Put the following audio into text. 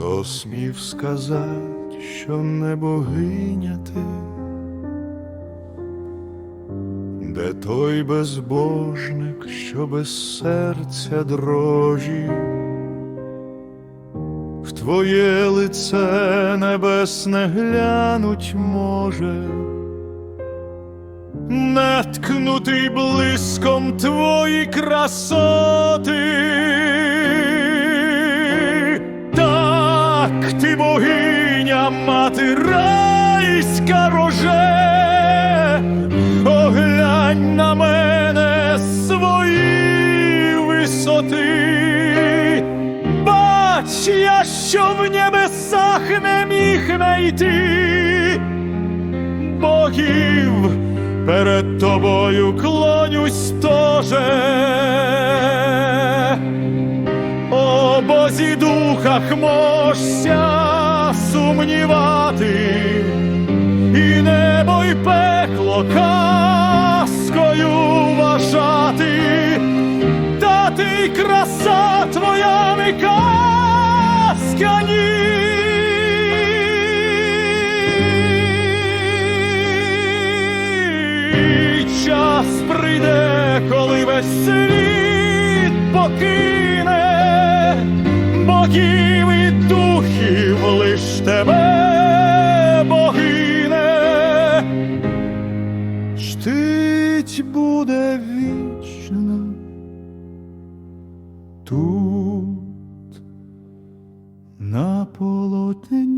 Хто смів сказати, що не богиня ти, де той безбожник, що без серця дрожі, в твоє лице небесне глянуть може, неткнутий блиском твої красоти. Богиня, мати райська роже, оглянь на мене свої висоти, бач я, що в небесах не міг найти богів, перед тобою клонюсь тоже. О Бозі духах можся сумнівати, і небо й пекло казкою вважати, та ти краса твоя не казка ні. Час прийде, коли весь світ покине духів лиш тебе богине. Чтить буде вічно тут на полотні.